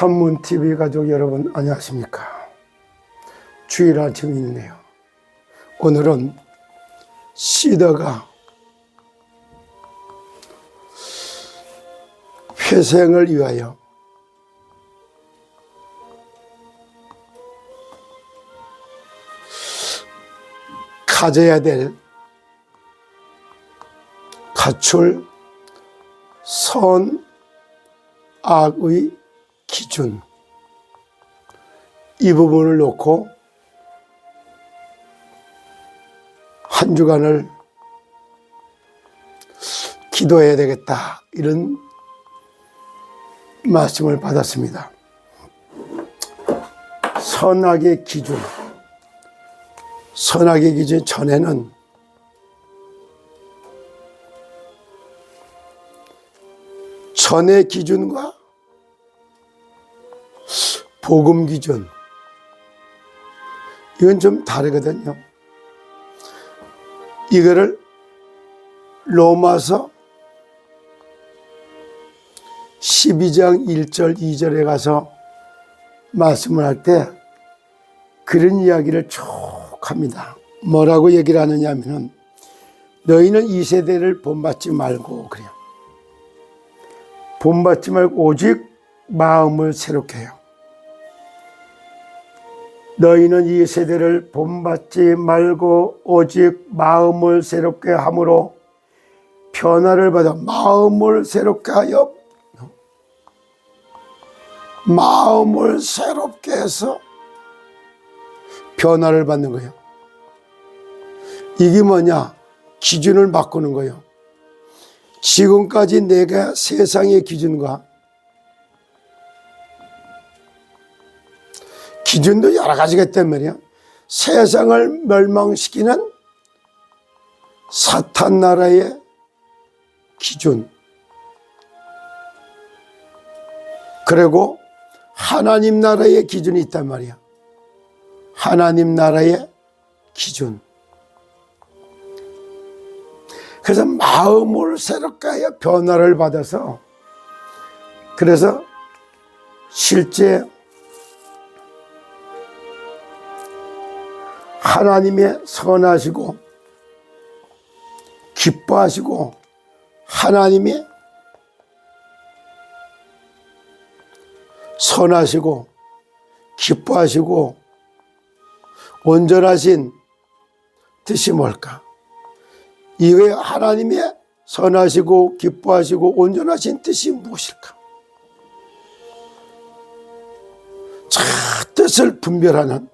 천문TV 가족 여러분 안녕하십니까? 주일 아침이네요. 오늘은 시더가 회생을 위하여 가져야 될 갖출 선악의 기준. 이 부분을 놓고 한 주간을 기도해야 되겠다. 이런 말씀을 받았습니다. 선악의 기준. 선악의 기준 전에는 전의 기준과 복음 기준 이건 좀 다르거든요. 이거를 로마서 12장 1절 2절에 가서 말씀을 할 때 그런 이야기를 쭉 합니다. 뭐라고 얘기를 하느냐 하면은 너희는 이 세대를 본받지 말고 그래요. 본받지 말고 오직 마음을 새롭게 해요. 너희는 이 세대를 본받지 말고 오직 마음을 새롭게 함으로 변화를 받아 마음을 새롭게 하여 마음을 새롭게 해서 변화를 받는 거예요. 이게 뭐냐? 기준을 바꾸는 거예요. 지금까지 내가 세상의 기준과 기준도 여러 가지가 있단 말이야. 세상을 멸망시키는 사탄 나라의 기준. 그리고 하나님 나라의 기준이 있단 말이야. 하나님 나라의 기준. 그래서 마음을 새롭게 하여 변화를 받아서 그래서 실제 하나님의 선하시고 기뻐하시고 하나님의 선하시고 기뻐하시고 온전하신 뜻이 뭘까? 이외에 하나님의 선하시고 기뻐하시고 온전하신 뜻이 무엇일까? 자, 뜻을 분별하는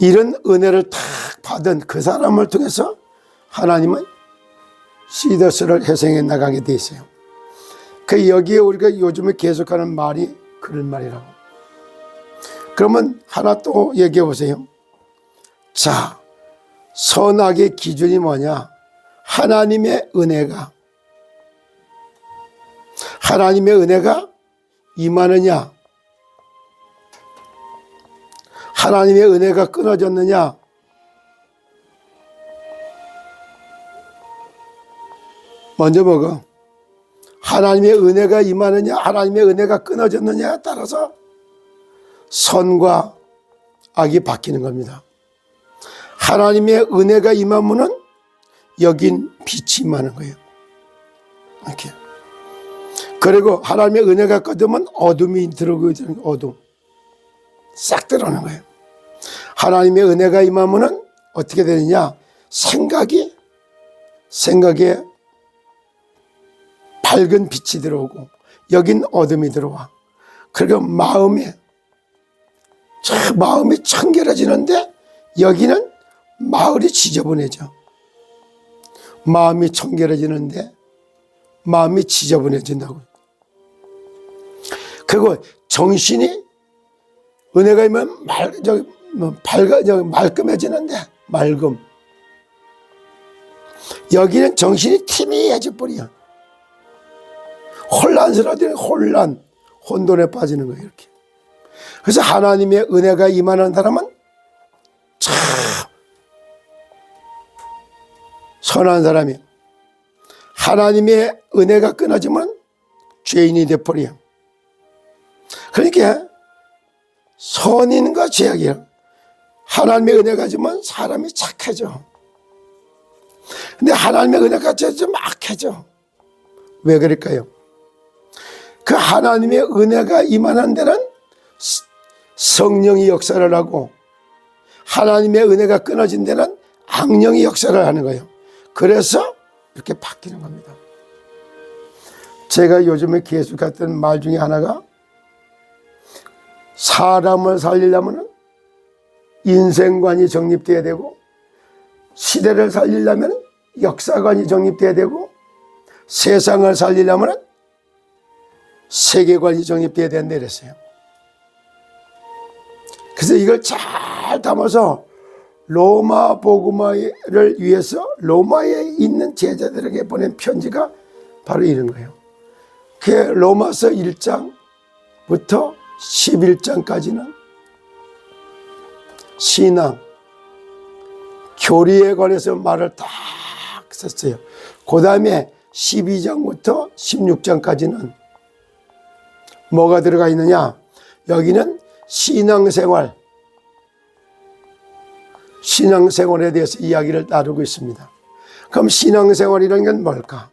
이런 은혜를 탁 받은 그 사람을 통해서 하나님은 시더스를 회생해 나가게 돼 있어요. 그 여기에 우리가 요즘에 계속하는 말이 그런 말이라고. 그러면 하나 또 얘기해 보세요. 자, 선악의 기준이 뭐냐? 하나님의 은혜가 하나님의 은혜가 임하느냐? 하나님의 은혜가 끊어졌느냐? 먼저 먹어. 하나님의 은혜가 임하느냐, 하나님의 은혜가 끊어졌느냐에 따라서 선과 악이 바뀌는 겁니다. 하나님의 은혜가 임하면은 여긴 빛이 임하는 거예요. 이렇게. 그리고 하나님의 은혜가 꺼지면 어둠이 들어오고 어둠. 싹 들어오는 거예요. 하나님의 은혜가 임하면은 어떻게 되느냐? 생각이, 생각에 밝은 빛이 들어오고, 여긴 어둠이 들어와. 그리고 마음에, 저 마음이 청결해지는데, 여기는 마을이 지저분해져. 마음이 청결해지는데, 마음이 지저분해진다고. 그리고 정신이 은혜가 있으면 말, 밝아, 저, 말끔해지는데, 맑음. 여기는 정신이 티미해져 버려. 혼란스러워지는 혼란, 혼돈에 빠지는 거예요, 이렇게. 그래서 하나님의 은혜가 임하는 사람은 참 선한 사람이 하나님의 은혜가 끊어지면 죄인이 돼버려. 그러니까 선인과 죄악이야. 하나님의 은혜가 지면 사람이 착해져. 근데 하나님의 은혜가 좀 악해져. 왜 그럴까요? 그 하나님의 은혜가 임하는 데는 성령이 역사를 하고 하나님의 은혜가 끊어진 데는 악령이 역사를 하는 거예요. 그래서 이렇게 바뀌는 겁니다. 제가 요즘에 계속 했던 말 중에 하나가 사람을 살리려면 인생관이 정립돼야 되고 시대를 살리려면 역사관이 정립돼야 되고 세상을 살리려면 세계관이 정립돼야 된다 이랬어요. 그래서 이걸 잘 담아서 로마 복음화를 위해서 로마에 있는 제자들에게 보낸 편지가 바로 이런 거예요. 그 로마서 1장부터 11장까지는 신앙, 교리에 관해서 말을 딱 썼어요. 그 다음에 12장부터 16장까지는 뭐가 들어가 있느냐? 여기는 신앙생활, 신앙생활에 대해서 이야기를 나누고 있습니다. 그럼 신앙생활이라는 건 뭘까?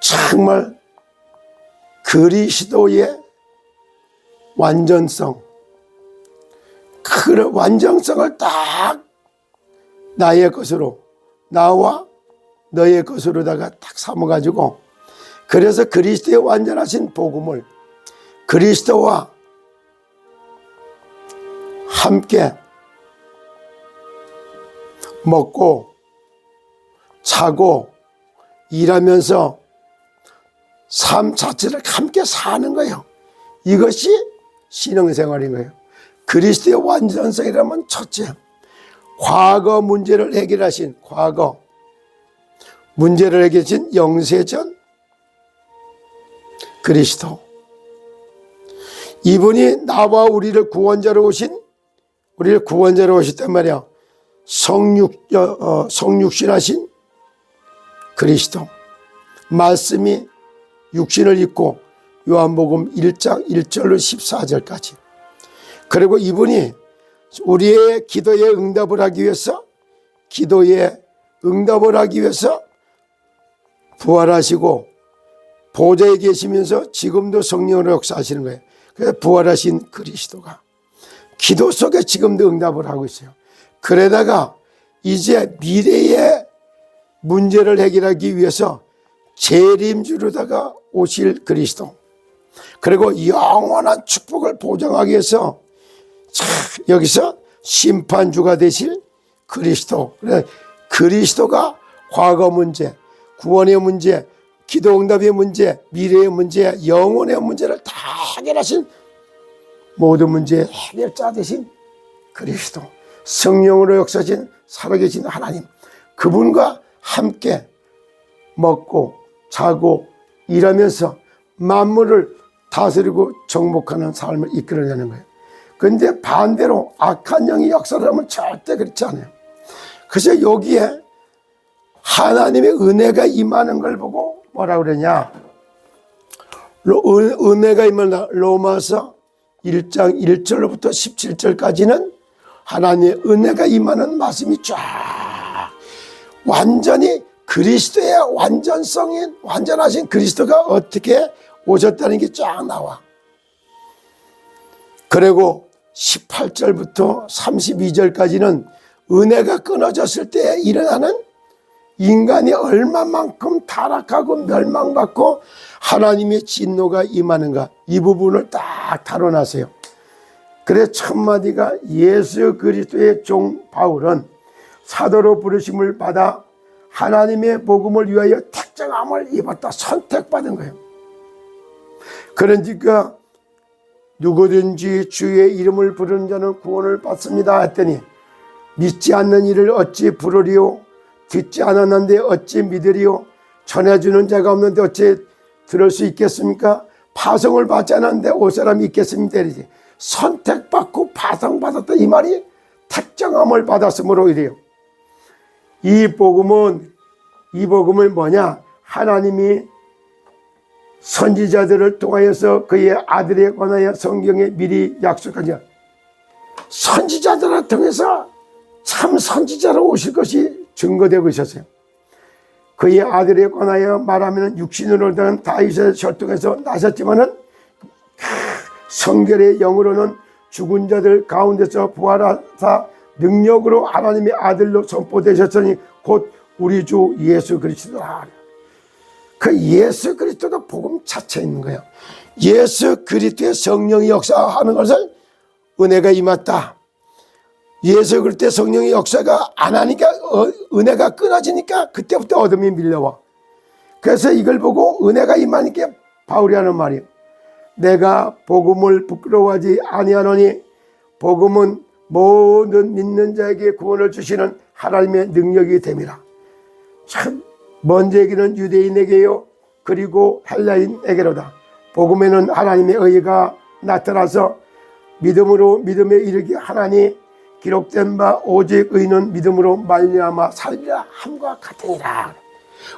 정말 그리스도의 완전성, 그 완전성을 딱 나의 것으로, 나와 너의 것으로다가 딱 삼아가지고, 그래서 그리스도의 완전하신 복음을 그리스도와 함께 먹고 자고 일하면서 삶 자체를 함께 사는 거예요. 이것이 신앙생활인 거예요. 그리스도의 완전성이라면 첫째, 과거 문제를 해결하신 과거 문제를 해결하신 영세전 그리스도. 이분이 나와 우리를 구원자로 오신 우리를 구원자로 오셨단 말이야. 성육 어, 성육신하신 그리스도. 말씀이 육신을 입고 요한복음 1장 1절로 14절까지 그리고 이분이 우리의 기도에 응답을 하기 위해서 기도에 응답을 하기 위해서 부활하시고 보좌에 계시면서 지금도 성령으로 역사하시는 거예요. 그래서 부활하신 그리스도가 기도 속에 지금도 응답을 하고 있어요. 그러다가 이제 미래의 문제를 해결하기 위해서 재림주로다가 오실 그리스도 그리고 영원한 축복을 보장하기 위해서 자, 여기서 심판주가 되실 그리스도. 그리스도가 과거 문제, 구원의 문제, 기도 응답의 문제, 미래의 문제, 영혼의 문제를 다 해결하신 모든 문제의 해결자 되신 그리스도. 성령으로 역사진 살아계신 하나님. 그분과 함께 먹고 자고 일하면서 만물을 다스리고 정복하는 삶을 이끌어내는 거예요. 근데 반대로 악한 영이 역사를 하면 절대 그렇지 않아요. 그래서 여기에 하나님의 은혜가 임하는 걸 보고 뭐라 그러냐. 은혜가 임하는 로마서 1장 1절로부터 17절까지는 하나님의 은혜가 임하는 말씀이 쫙 완전히 그리스도의 완전성인 완전하신 그리스도가 어떻게 오셨다는 게 쫙 나와. 그리고 18절부터 32절까지는 은혜가 끊어졌을 때 일어나는 인간이 얼마만큼 타락하고 멸망받고 하나님의 진노가 임하는가 이 부분을 딱 다뤄놨어요. 그래 첫 마디가 예수 그리스도의 종 바울은 사도로 부르심을 받아 하나님의 복음을 위하여 택정함을 입었다 선택받은 거예요. 그러니까 누구든지 주의 이름을 부르는 자는 구원을 받습니다 했더니 믿지 않는 이를 어찌 부르리요 듣지 않았는데 어찌 믿으리요 전해주는 자가 없는데 어찌 들을 수 있겠습니까? 파송을 받지 않았는데 올 사람이 있겠습니까? 이러지. 선택받고 파송받았다 이 말이 택정함을 받았으므로 이래요. 이 복음은 이 복음은 뭐냐? 하나님이 선지자들을 통하여서 그의 아들에 관하여 성경에 미리 약속하자. 선지자들을 통해서 참 선지자로 오실 것이 증거되고 있었어요. 그의 아들에 관하여 말하면 육신으로 된 다윗의 혈통에서 나셨지만은 성결의 영으로는 죽은 자들 가운데서 부활하사 능력으로 하나님의 아들로 선포되셨으니 곧 우리 주 예수 그리스도라. 그 예수 그리스도도 복음 자체에 있는 거예요. 예수 그리스도의 성령이 역사하는 것을 은혜가 임했다. 예수 그리스도의 성령의 역사가 안 하니까 어, 은혜가 끊어지니까 그때부터 어둠이 밀려와. 그래서 이걸 보고 은혜가 임하니까 바울이 하는 말이에요. 내가 복음을 부끄러워하지 아니하노니 복음은 모든 믿는 자에게 구원을 주시는 하나님의 능력이 됨이라. 참 먼저 얘기는 유대인에게요 그리고 헬라인에게로다. 복음에는 하나님의 의가 나타나서 믿음으로 믿음에 이르게 하나니 기록된 바 오직 의는 믿음으로 말미암아 살리라 함과 같으니라.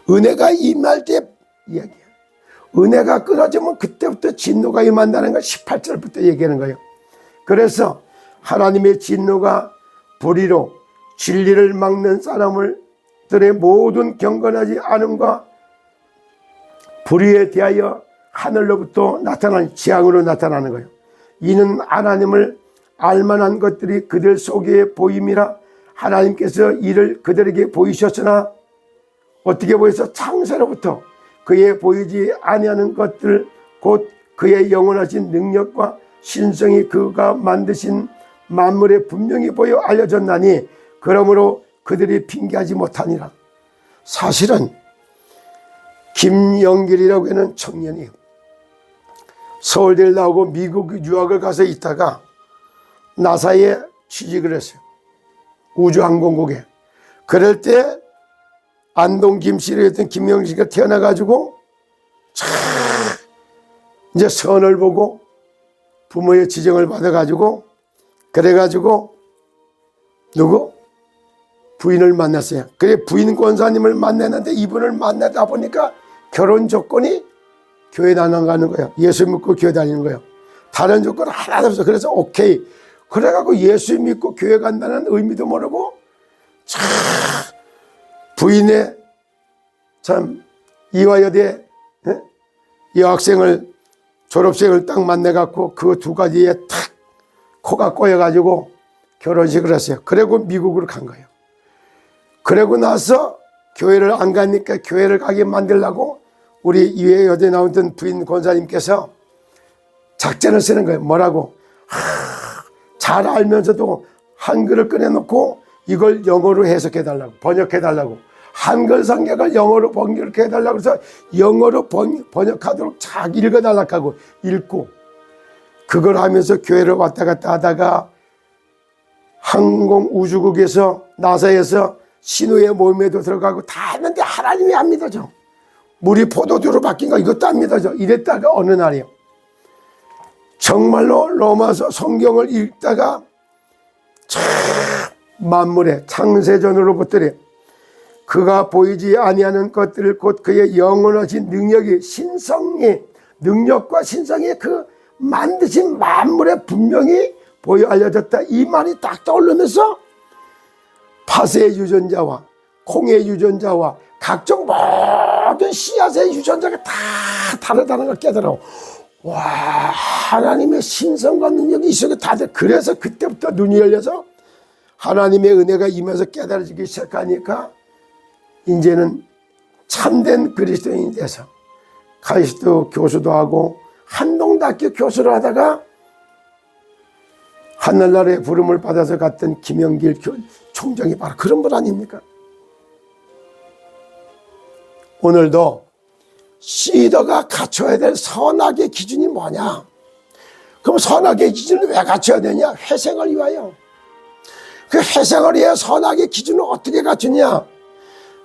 은혜가 임할 때 이야기야. 은혜가 끊어지면 그때부터 진노가 임한다는 걸 18절부터 얘기하는 거예요. 그래서 하나님의 진노가 불의로 진리를 막는 사람 들의 모든 경건하지 않음과 불의에 대하여 하늘로부터 나타난 재앙으로 나타나는 거예요. 이는 하나님을 알만한 것들이 그들 속에 보임이라 하나님께서 이를 그들에게 보이셨으나 어떻게 보여서 창세로부터 그의 보이지 아니하는 것들 곧 그의 영원하신 능력과 신성이 그가 만드신 만물에 분명히 보여 알려졌나니 그러므로 그들이 핑계하지 못하니라. 사실은 김영길이라고 하는 청년이 서울대를 나오고 미국 유학을 가서 있다가 나사에 취직을 했어요. 우주항공국에. 그럴 때 안동 김씨를 했던 김영식이 태어나가지고 참 이제 선을 보고 부모의 지정을 받아가지고 그래가지고 누구? 부인을 만났어요. 그래 부인 권사님을 만났는데 이분을 만나다 보니까 결혼 조건이 교회 다녀가는 거예요. 예수 믿고 교회 다니는 거예요. 다른 조건 하나도 없어. 그래서 오케이. 그래갖고 예수 믿고 교회 간다는 의미도 모르고 참 부인의 참 이화여대 예? 여학생을 졸업생을 딱 만나갖고 그 두 가지에 탁 코가 꼬여가지고 결혼식을 했어요. 그리고 미국으로 간 거예요. 그러고 나서 교회를 안 가니까 교회를 가게 만들라고 우리 이회 여대 나오던 부인 권사님께서 작전을 쓰는 거예요. 뭐라고? 하, 잘 알면서도 한글을 꺼내놓고 이걸 영어로 해석해달라고, 번역해달라고. 한글 성경을 영어로 번역해달라고 해서 영어로 번, 번역하도록 잘 읽어달라고 하고 읽고 그걸 하면서 교회를 왔다 갔다 하다가 항공우주국에서 나사에서 신우의 모임에도 들어가고 다 했는데 하나님이 안 믿어져. 물이 포도주로 바뀐 거 이것도 안 믿어져. 이랬다가 어느 날이요. 정말로 로마서 성경을 읽다가 참 만물의 창세전으로부터래 그가 보이지 아니하는 것들을 곧 그의 영원하신 능력이 신성이 능력과 신성이 그 만드신 만물에 분명히 보여 알려졌다 이 말이 딱 떠오르면서 팥의 유전자와 콩의 유전자와 각종 모든 씨앗의 유전자가 다 다르다는 걸 깨달아. 와, 하나님의 신성과 능력이 이 속에 다들 그래서 그때부터 눈이 열려서 하나님의 은혜가 임해서 깨달아지기 시작하니까 이제는 참된 그리스도인이 돼서 카리스도 교수도 하고 한동대학교 교수를 하다가 하늘나라의 부름을 받아서 갔던 김영길 총장이 바로 그런 분 아닙니까? 오늘도 시더가 갖춰야 될 선악의 기준이 뭐냐? 그럼 선악의 기준을 왜 갖춰야 되냐? 회생을 위하여. 그 회생을 위해 선악의 기준을 어떻게 갖추냐?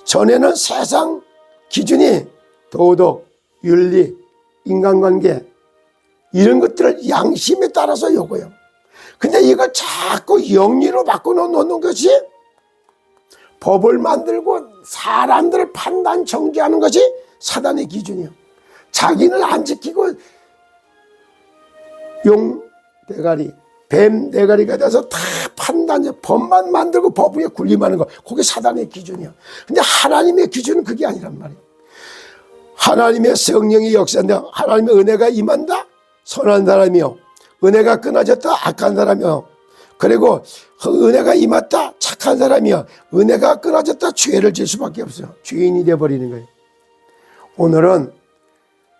전에는 세상 기준이 도덕, 윤리, 인간관계 이런 것들을 양심에 따라서 요구해요. 근데 이걸 자꾸 영리로 바꿔놓는 것이 법을 만들고 사람들을 판단 정지하는 것이 사단의 기준이에요. 자기는 안 지키고 용 대가리, 뱀 대가리가 돼서 다 판단, 법만 만들고 법 위에 군림하는 거. 그게 사단의 기준이야. 근데 하나님의 기준은 그게 아니란 말이야. 하나님의 성령이 역사인데 하나님의 은혜가 임한다? 선한 사람이요. 은혜가 끊어졌다? 악한 사람이요. 그리고 그 은혜가 임했다? 착한 사람이요. 은혜가 끊어졌다? 죄를 질 수밖에 없어요. 죄인이 되어버리는 거예요. 오늘은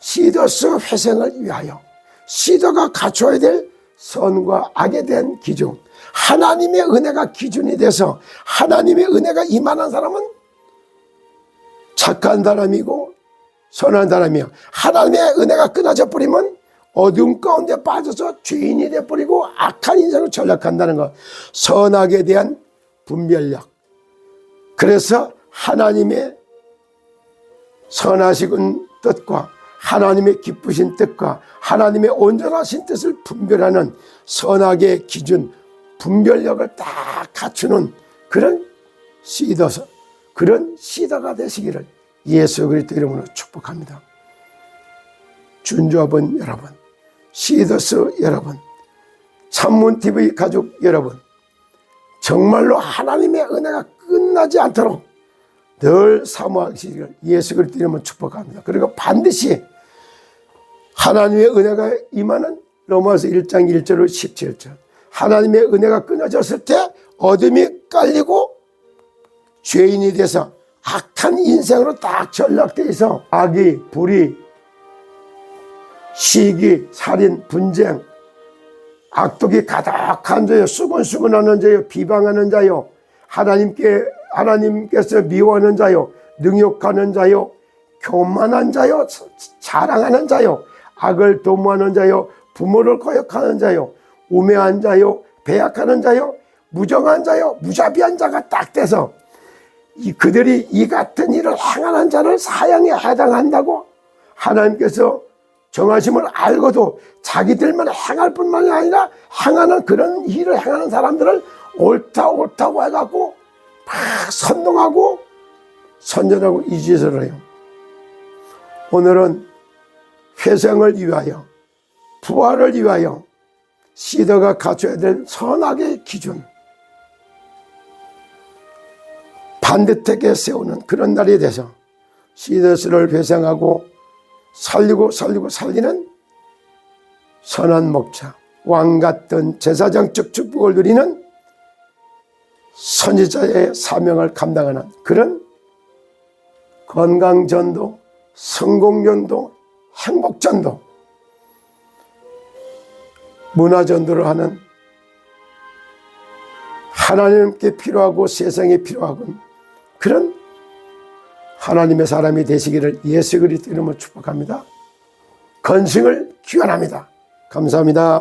시더스 회생을 위하여 시더가 갖춰야 될 선과 악에 대한 기준 하나님의 은혜가 기준이 돼서 하나님의 은혜가 임하는 사람은 착한 사람이고 선한 사람이요 하나님의 은혜가 끊어져 버리면 어두운 가운데 빠져서 죄인이 돼버리고 악한 인생을 전락한다는 것. 선악에 대한 분별력. 그래서 하나님의 선하신 뜻과 하나님의 기쁘신 뜻과 하나님의 온전하신 뜻을 분별하는 선악의 기준, 분별력을 딱 갖추는 그런 시더서, 그런 시더가 되시기를 예수 그리스도 이름으로 축복합니다. 준조합은 여러분, 시더스 여러분, 찬문TV 가족 여러분, 정말로 하나님의 은혜가 끝나지 않도록 늘 사모하시기를 예수 그리스도 이름으로 축복합니다. 그리고 반드시 하나님의 은혜가 임하는 로마서 1장 1절로 17절. 하나님의 은혜가 끊어졌을 때 어둠이 깔리고 죄인이 돼서 악한 인생으로 딱 전락돼 있어. 악이 불이 시기 살인 분쟁 악독이 가득한 자요 수근수근하는 자요 비방하는 자요 하나님께 하나님께서 미워하는 자요 능욕하는 자요 교만한 자요 자랑하는 자요 악을 도모하는 자요 부모를 거역하는 자요 우매한 자요 배약하는 자요 무정한 자요 무자비한 자가 딱 돼서 이 그들이 이 같은 일을 행하는 자를 사형에 해당한다고 하나님께서 정하심을 알고도 자기들만 행할 뿐만이 아니라 행하는 그런 일을 행하는 사람들을 옳다 옳다고 해갖고 막 선동하고 선전하고 이 짓을 해요. 오늘은 회생을 위하여 부활을 위하여 시더가 갖춰야 될 선악의 기준 반듯하게 세우는 그런 날이 돼서 시더스를 회생하고 살리고 살리고 살리는 선한 목자 왕 같은 제사장적 축복을 누리는 선지자의 사명을 감당하는 그런 건강전도 성공전도 행복전도 문화전도를 하는 하나님께 필요하고 세상에 필요하고 그런 하나님의 사람이 되시기를 예수 그리스도 이름으로 축복합니다. 건승을 기원합니다. 감사합니다.